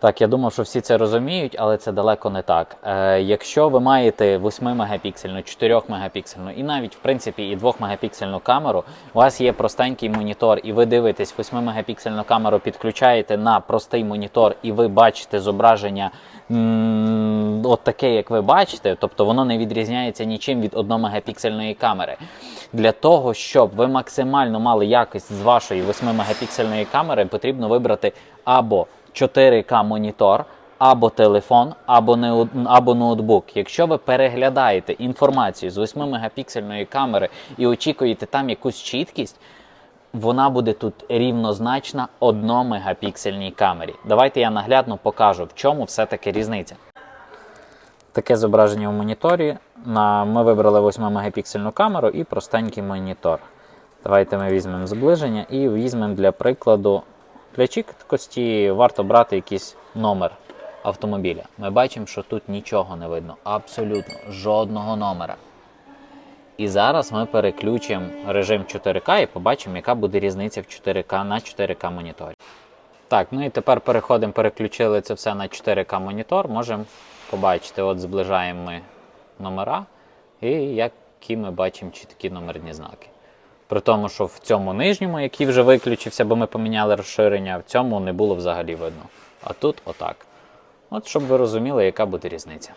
Так, я думав, що всі це розуміють, але це далеко не так. Е, якщо ви маєте 8 мегапіксельну, 4 мегапіксельну і навіть в принципі і 2 мегапіксельну камеру, у вас є простенький монітор, і ви дивитесь 8 мегапіксельну камеру, підключаєте на простий монітор, і ви бачите зображення м, от таке, як ви бачите, тобто воно не відрізняється нічим від 1 мегапіксельної камери. Для того, щоб ви максимально мали якість з вашої 8 мегапіксельної камери, потрібно вибрати або 4К монітор, або телефон, або, неу- або ноутбук. Якщо ви переглядаєте інформацію з 8 мегапіксельної камери і очікуєте там якусь чіткість, вона буде тут рівнозначна 1 мегапіксельній камері. Давайте я наглядно покажу, в чому все-таки різниця. Таке зображення в моніторі. Ми вибрали 8 мегапіксельну камеру і простенький монітор. Давайте ми візьмемо зближення і візьмемо для прикладу. Для чіткості варто брати якийсь номер автомобіля. Ми бачимо, що тут нічого не видно, абсолютно жодного номера. І зараз ми переключимо режим 4К і побачимо, яка буде різниця в 4К на 4К моніторі. Так, ну і тепер переходимо, переключили це все на 4К монітор. Можемо побачити, от зближаємо ми номера, і які ми бачимо чіткі номерні знаки. При тому, що в цьому нижньому, який вже виключився, бо ми поміняли розширення, в цьому не було взагалі видно. А тут отак. От щоб ви розуміли, яка буде різниця.